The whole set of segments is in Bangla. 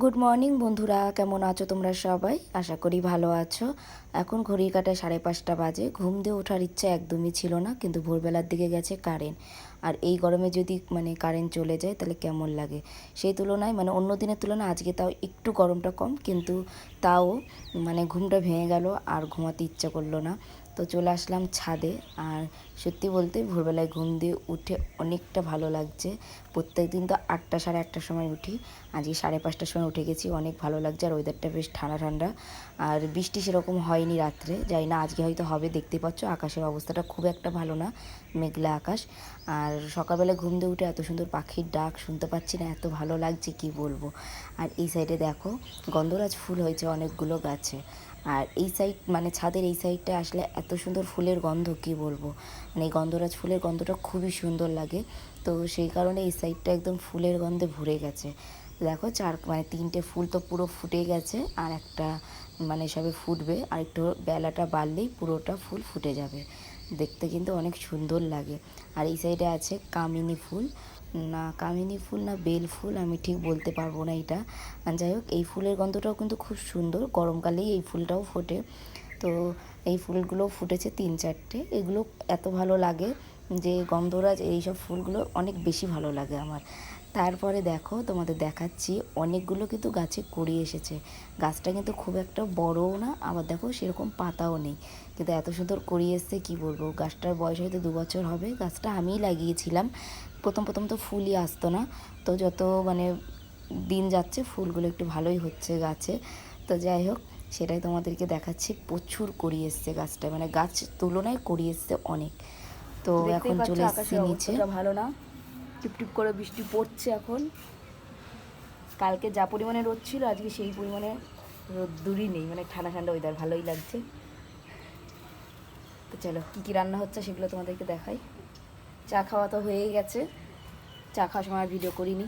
গুড মর্নিং বন্ধুরা। কেমন আছো তোমরা সবাই? আশা করি ভালো আছো। এখন ঘড়ি কাটায় সাড়ে পাঁচটা বাজে। ঘুম দিয়ে ওঠার ইচ্ছা একদমই ছিল না, কিন্তু ভোরবেলার দিকে গেছে কারেন্ট আর এই গরমে যদি মানে কারেন্ট চলে যায়, তাহলে কেমন লাগে? সেই তুলনায় মানে অন্য দিনের তুলনায় আজকে তাও একটু গরমটা কম, কিন্তু তাও মানে ঘুমটা ভেঙে গেল আর ঘুমাতে ইচ্ছা করল না। তো চলে আসলাম ছাদে। আর সত্যি বলতে ভোরবেলায় ঘুম দিয়ে উঠে অনেকটা ভালো লাগছে। প্রত্যেক দিন তো আটটা সাড়ে আটটার সময় উঠি। আজকে সাড়ে পাঁচটার সময় উঠে গেছি, অনেক ভালো লাগছে আর ওয়েদারটা বেশ ঠান্ডা ঠান্ডা। আর বৃষ্টি সেরকম হয়নি রাত্রে, যাই না আজকে হয়তো হবে, দেখতে পাচ্ছ আকাশের অবস্থাটা খুব একটা ভালো না, মেঘলা আকাশ। আর সকালবেলা ঘুম দিয়ে উঠে এত সুন্দর পাখির ডাক শুনতে পাচ্ছি না, এত ভালো লাগছে কি বলব। আর এই সাইডে দেখো, গন্ধরাজ ফুল হয়েছে অনেকগুলো গাছে। আর এই সাইড মানে ছাদের এই সাইডটা আসলে এত সুন্দর ফুলের গন্ধ, কি বলব? মানে এই গন্ধরাজ ফুলের গন্ধটা খুবই সুন্দর লাগে। তো সেই কারণে এই সাইডটা একদম ফুলের গন্ধে ভরে গেছে। দেখো চার মানে তিনটে ফুল তো পুরো ফুটে গেছে, আর একটা মানে সবে ফুটবে, আর একটু বেলাটা বাড়লেই পুরোটা ফুল ফুটে যাবে। দেখতে কিন্তু অনেক সুন্দর লাগে। আর এই সাইডে আছে কামিনী ফুল। না কামিনী ফুল না বেল ফুল, আমি ঠিক বলতে পারব না এটা। যাই হোক, এই ফুলের গন্ধটাও কিন্তু খুব সুন্দর। গরমকালেই এই ফুলটাও ফোটে। তো এই ফুলগুলো ফুটেছে তিন চারটে। এগুলো এত ভালো লাগে যে গন্ধরাজ এইসব ফুলগুলো অনেক বেশি ভালো লাগে আমার। তারপরে দেখো, তোমাদের দেখাচ্ছি, অনেকগুলো কিন্তু গাছে কড়ি এসেছে। গাছটা কিন্তু খুব একটা বড়ও না, আবার দেখো সেরকম পাতাও নেই। কিন্তু এত সুন্দর কড়ি এসছে, কী বলব? গাছটার বয়স হয়তো দু বছর হবে। গাছটা আমিই লাগিয়েছিলাম। প্রথম প্রথম তো ফুলই আসতো না। তো যত মানে দিন যাচ্ছে ফুলগুলো একটু ভালোই হচ্ছে গাছে। তো যাই হোক সেটাই তোমাদেরকে দেখাচ্ছি। প্রচুর কড়ি এসছে গাছটা মানে গাছ তুলনায় কড়ি এসছে অনেক। তো এখন চলে এসেছি নিচে। ভালো না। টিপটিপ করে বৃষ্টি পড়ছে এখন। কালকে যা পরিমাণে রোদ ছিল আজকে সেই পরিমাণে রোদ্দুরই নেই। মানে ঠান্ডা ঠান্ডা ওয়েদার ভালোই লাগছে। তো চলো কী কী রান্না হচ্ছে সেগুলো তোমাদেরকে দেখাই। চা খাওয়া তো হয়েই গেছে। চা খাওয়ার সময় ভিডিও করিনি।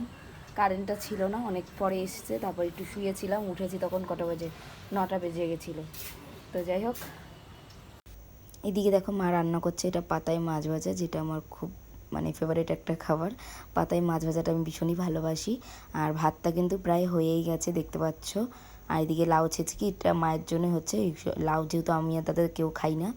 কারেন্টটা ছিল না, অনেক পরে এসছে, তারপর একটু শুয়েছিলাম, উঠেছি তখন কটা বাজে? নটা বেজে গেছিল। তো যাই হোক। এদিকে দেখো মা রান্না করছে, এটা পাতায় মাছ ভাজা, যেটা আমার খুব মানে ফেভারিট একটা খাবার। পাতায় মাছ ভাজাটা আমি ভীষণই ভালোবাসি, আর ভাতটা কিন্তু প্রায় হয়েই গেছে, দেখতে পাচ্ছ। আর এদিকে লাউ ছেচকি, এটা মায়ের জন্য হচ্ছে লাউ যেহেতু আমি আর তাদের কেউ খাই না,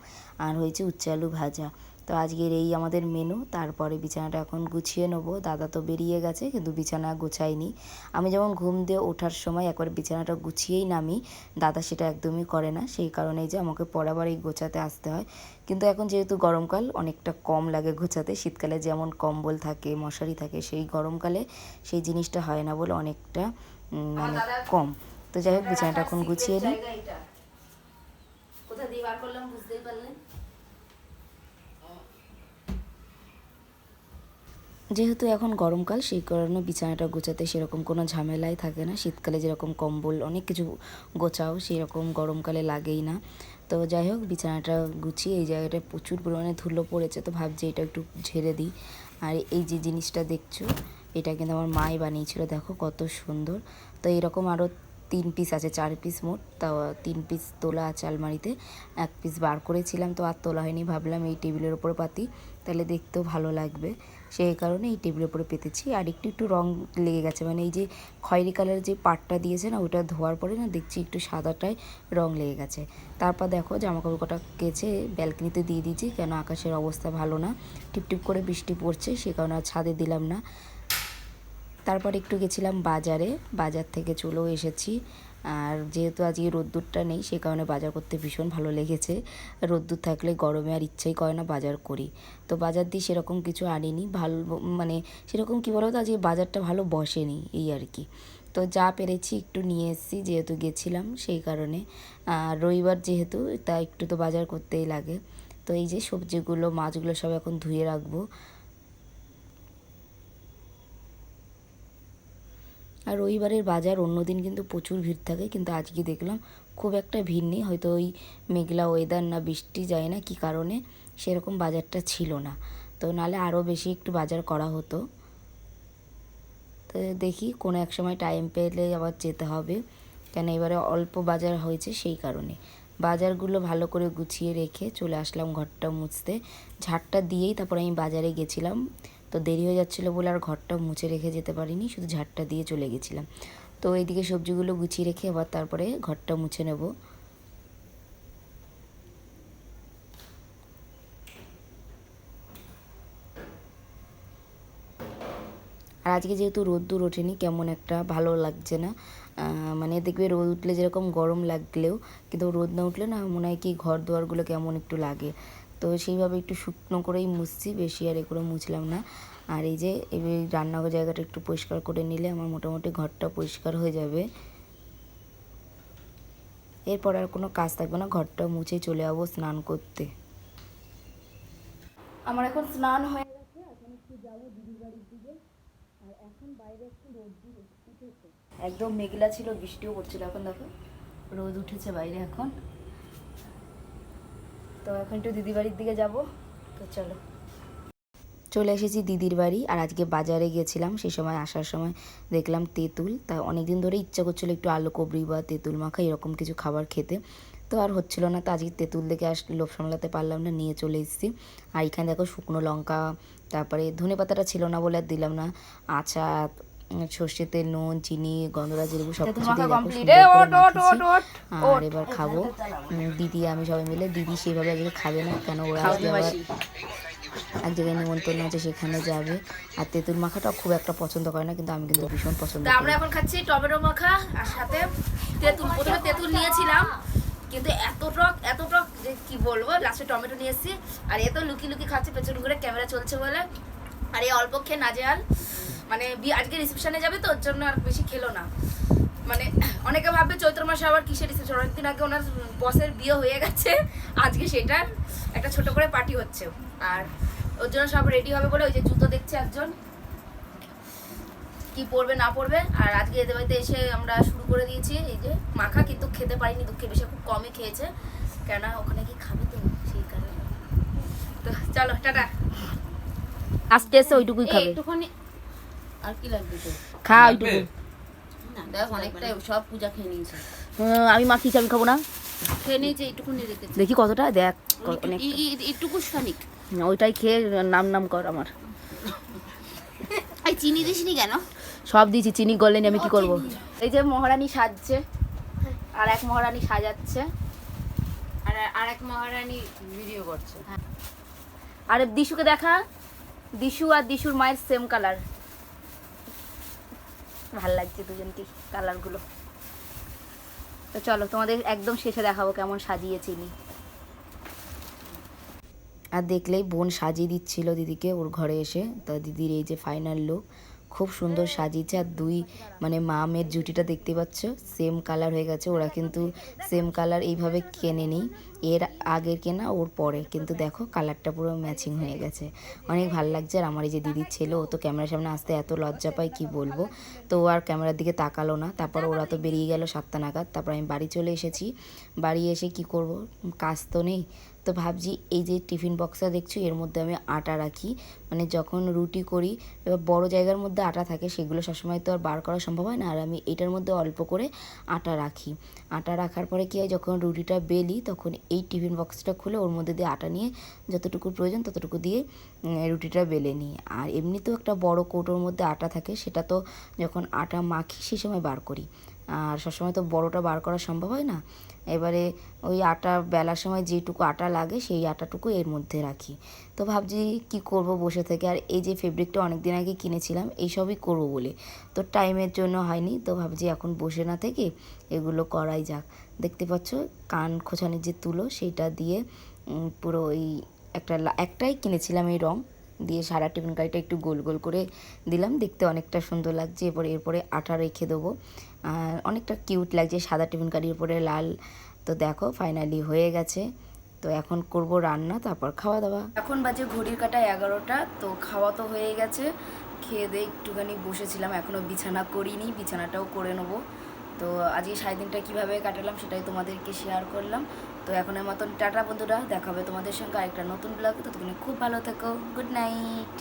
আর হয়েছে উচ্চে আলু ভাজা। তো আজকের এই আমাদের মেনু তারপরে বিছানাটা এখন গুছিয়ে নেব। দাদা তো বেরিয়ে গেছে কিন্তু বিছানা গুছাইনি আমি যেমন ঘুম দিয়ে ওঠার সময় একবার বিছানাটা গুছিয়েই নামি দাদা সেটা একদমই করে না। সেই কারণেই যে আমাকে পরাবার এই গোছাতে আসতে হয়। কিন্তু এখন যেহেতু গরমকাল অনেকটা কম লাগে গোছাতে। শীতকালে যেমন কম্বল থাকে মশারি থাকে সেই গরমকালে সেই জিনিসটা হয় না বলে অনেকটা মানে কম। তো যাই হোক বিছানাটা এখন গুছিয়ে নিই কোথা দিয়ে বার করলাম বুঝতেই পারলেন? যেহেতু এখন গরমকাল, সেই কারণে বিছানাটা গোছাতে সেরকম কোনো ঝামেলাই থাকে না। শীতকালে যেরকম কম্বল, অনেক কিছু গোছাও সেরকম গরমকালে লাগেই না। তো যাই হোক, বিছানাটা গুছিয়ে এই জায়গাটায় প্রচুর পরিমাণে ধুলো পড়েছে, তো ভাবছি এটা একটু ঝেড়ে দিই। আর এই যে জিনিসটা দেখছ, এটা কিন্তু আমার মাই বানিয়েছিল, দেখো কত সুন্দর। তো এরকম আরও তিন পিস আছে, চার পিস মোট তা তিন পিস তোলা আছে আলমারিতে। এক পিস বার করেছিলাম, তো আর তোলা হয়নি, ভাবলাম এই টেবিলের ওপর পাতি, তাহলে দেখতেও ভালো লাগবে। সেই কারণে এই টেবিলের উপরে পেতেছি। আর একটু একটু রং লেগে গেছে মানে এই যে খয়েরি কালারের যে পাটটা দিয়েছে না, ওটা ধোয়ার পরে না দেখছি একটু সাদাটায় রং লেগে গেছে। তারপর দেখো জামা কাপড় কটা কেচে ব্যালকনিতে দিয়ে দিয়েছি, কেন আকাশের অবস্থা ভালো না। টিপটিপ করে বৃষ্টি পড়ছে, সে কারণে আর ছাদে দিলাম না। তারপর একটু গেছিলাম বাজারে, বাজার থেকে চলেও এসেছি। আর যেহেতু আজকে রোদ্দুরটা নেই, সে কারণে বাজার করতে ভীষণ ভালো লেগেছে। রোদ্দুর থাকলে গরমে আর ইচ্ছাই করে না বাজার করি। তো বাজার দিয়ে সেরকম কিছু আনিনি, ভালো মানে সেরকম কী বলো তো আজকে বাজারটা ভালো বসেনি, এই আর কি। তো যা পেরেছি একটু নিয়ে এসেছি, যেহেতু গেছিলাম সেই কারণে। রবিবার যেহেতু, তা একটু তো বাজার করতেই লাগে। তো এই যে সবজিগুলো, মাছগুলো সব এখন ধুয়ে রাখব। আর রবিবারের বাজার অন্যদিন কিন্তু প্রচুর ভিড় থাকে, কিন্তু আজকে দেখলাম খুব একটা ভিড় নেই, হয়তো ওই মেঘলা ওয়েদার না বৃষ্টি যায় না কি কারণে সেরকম বাজারটা ছিল না। তো নালে আরও বেশি একটু বাজার করা হতো। তো দেখি কোনো এক সময় টাইম পেলে আবার যেতে হবে, কেন এবারে অল্প বাজার হয়েছে সেই কারণে। বাজারগুলো ভালো করে গুছিয়ে রেখে চলে আসলাম ঘরটা মুছতে। ঝাড়টা দিয়েই তারপর আমি বাজারে গেছিলাম। তো দেরি হয়ে যাচ্ছিল বলে আর ঘরটা মুছে রেখে যেতে পারিনি, শুধু ঝাড়টা দিয়ে চলে গেছিলাম। তো এইদিকে সবজিগুলো গুছিয়ে রেখে আবার তারপরে ঘরটা মুছে নেব। আর আজকে যেহেতু রোদ্দুর ওঠেনি, কেমন একটা ভালো লাগছে না। মানে দেখবে রোদ উঠলে যেরকম গরম লাগলেও, কিন্তু রোদ না উঠলে না মনে হয় কি ঘর দুয়ারগুলো কেমন একটু লাগে। তো সেইভাবে একটু শুকনো করেই মুছছি, বেশি আর এ করে মুছলাম না। আর এই যে, এই রান্নাঘর জায়গাটা একটু পরিষ্কার করে নিলে আমার মোটামুটি ঘরটা পরিষ্কার হয়ে যাবে। এরপর আর কোনো কাজ থাকবে না ঘরটা মুছে চলে যাব স্নান করতে। আমার এখন স্নান হয়ে গেছে, এখন একটু যাব দিদির বাড়ির দিকে। আর এখন বাইরে একটু রোদ উঠেছে। একদম মেঘলা ছিল, বৃষ্টিও পড়ছিল। এখন দেখো, রোদ উঠেছে বাইরে এখন। তো এখন একটু দিদি বাড়ির দিকে যাব, তো চলো। চলে এসেছি দিদির বাড়ি, আর আজকে বাজারে গেছিলাম সেই সময় আসার সময় দেখলাম তেঁতুল, তা অনেকদিন ধরে ইচ্ছা করছিল একটু আলু কবরি বা তেঁতুল মাখা, এরকম কিছু খাবার খেতে। তো আর হচ্ছিল না, তো আজকে তেঁতুল দেখে আস, লোভ সামলাতে পারলাম না, নিয়ে চলে এসেছি। আর এখানে দেখো শুকনো লঙ্কা, তারপরে ধনে পাতাটা ছিল না বলে আর দিলাম না, আচার উম, সর্ষে তেল নুন চিনি গন্ধরাজ লেবু সব কিছু আর এবার খাব। দিদি আমি সবাই মিলে। দিদি সেইভাবে আজকে খাবে না কেন ওরা আজকে আবার এক জায়গায় নিমন্ত্রণ আছে সেখানে যাবে। আর তেঁতুল মাখাটাও খুব একটা পছন্দ করে না কিন্তু আমি কিন্তু ভীষণ পছন্দ আমরা এখন খাচ্ছি টমেটো মাখা আর সাথে তেঁতুল। প্রথমে তেঁতুল নিয়েছিলাম কিন্তু এত টক এত টক যে কি বলব লাস্টে টমেটো নিয়ে এসেছি। আর এ তো লুকি লুকি খাচ্ছে পেছন করে ক্যামেরা চলছে বলে। আর এই অল্প খেয়ে নাজেহাল। মানে আজকে রিসেপশনে যাবে তো ওর জন্য আর বেশি খেলো না। মানে অনেকে ভাববে চৈত্র মাসে আবার কিসের রিসেপশন অনেকদিন আগে ওনার বসের বিয়ে হয়ে গেছে আজকে সেটার একটা ছোট করে পার্টি হচ্ছে। আর ওর জন্য সব রেডি হবে বলে ওই যে জুতো দেখছে একজন। কি পড়বে না পড়বে আর আজকে এদের বাড়িতে এসে আমরা শুরু করে দিয়েছি। এই যে মাখা কিন্তু খেতে পারিনি দুঃখে বেশি খুব কমই খেয়েছে। কেননা ওখানে কি খাবে তো সেই কারণে। তো চলো টাটা। আস্তে আস্তে ওইটুকুই খাবে। একটুখানি আর কি লাগবে তো খা ওইটুকু দেখ অনেকটাই সব পূজা খেয়ে নিয়েছে। আমি মাখিয়েছি আমি খাব না? খেয়ে নিয়েছে এইটুকুনি রেখেছে। দেখি কতটা? দেখ অনেক এইটুকু খানিক। ওইটাই খেয়ে নাম নাম কর আমার। চিনি দিসনি কেন? সব দিয়েছি চিনি গলেনি আমি কি করব? এই যে মহারানী সাজছে আর এক মহারানী সাজাচ্ছে। আর আর এক মহারানী ভিডিও করছে। আর দিশুকে দেখা দিশু আর দিশুর মায়ের সেম কালার ভালো লাগছে দুজনকে কালারগুলো তো চলো, তোমাদের একদম শেষে দেখাবো কেমন সাজিয়েছি নি আর দেখলেই বোন সাজিয়ে দিচ্ছিল দিদিকে ওর ঘরে এসে। তা দিদির এই যে ফাইনাল লুক খুব সুন্দর সাজিয়েছে। আর দুই মানে মা মেয়ের জুটিটা দেখতে পাচ্ছ সেম কালার হয়ে গেছে। ওরা কিন্তু সেম কালার এইভাবে কেনে নি এর আগে কেনা, ওর পরে কিন্তু দেখো কালারটা পুরো ম্যাচিং হয়ে গেছে। অনেক ভালো লাগছে। আর আমার এই যে দিদির ছেলে, ও তো ক্যামেরার সামনে আসতে এত লজ্জা পায়, কি বলব? তো আর ক্যামেরার দিকে তাকালো না। তারপর ওরা তো বেরিয়ে গেল সাতটা নাগাদ। তারপর আমি বাড়ি চলে এসেছি। বাড়ি এসে কি করব? কাজ তো নেই। তো ভাবছি এই যে টিফিন বক্সটা দেখছ, এর মধ্যে আমি আটা রাখি। মানে যখন রুটি করি, এবার বড় জায়গার মধ্যে আটা থাকে, সেগুলো সবসময় তো আর বার করা সম্ভব হয় না। আর আমি এটার মধ্যে অল্প করে আটা রাখি। আটা রাখার পরে কি হয়, যখন রুটিটা বেলি, তখন এই টিফিন বক্সটা খুলে ওর মধ্যে দিয়ে আটা নিয়ে যতটুকু প্রয়োজন ততটুকু দিয়ে রুটিটা বেলে নিই। আর এমনিতেও একটা বড় কৌটোর মধ্যে আটা থাকে, সেটা তো যখন আটা মাখি সেই সময় বার করি। আর সবসময় তো বড়টা বার করা সম্ভব হয় না। এবারে ওই আটা বেলার সময় যেটুকু আটা লাগে সেই আটাটুকু এর মধ্যে রাখি। তো ভাবছি কি করব বসে থেকে? আর এই যে ফেব্রিকটা অনেক দিন আগে কিনেছিলাম, এইসবই করব বলে। তো টাইমের জন্য হয়নি, তো ভাবছি এখন বসে না থেকে এগুলো করাই যাক। দেখতে পাচ্ছ কান খোঁচানোর যে তুলো, সেইটা দিয়ে পুরো ওই একটা একটাই কিনেছিলাম এই রং। দিয়ে সারা টিফিন কারিটা একটু গোল গোল করে দিলাম, দেখতে অনেকটা সুন্দর লাগছে। এরপরে এরপরে আটা রেখে দেবো। অনেকটা কিউট লাগছে সাদা টিফিন কারির উপরে লাল। তো দেখো ফাইনালি হয়ে গেছে। তো এখন করব রান্না, তারপর খাওয়া দাওয়া এখন বাজে ঘড়ির কাটায় এগারোটা, তো খাওয়া তো হয়ে গেছে। খেয়ে দিয়ে একটুখানি বসেছিলাম এখনও বিছানা করিনি, বিছানাটাও করে নেব। তো আজকে সারাদিনটা কীভাবে কাটালাম সেটাই তোমাদেরকে শেয়ার করলাম। তো এখনের মতন টাটা বন্ধুরা, দেখা হবে তোমাদের সঙ্গে আরেকটা নতুন ব্লগ ততক্ষণে খুব ভালো থেকো গুড নাইট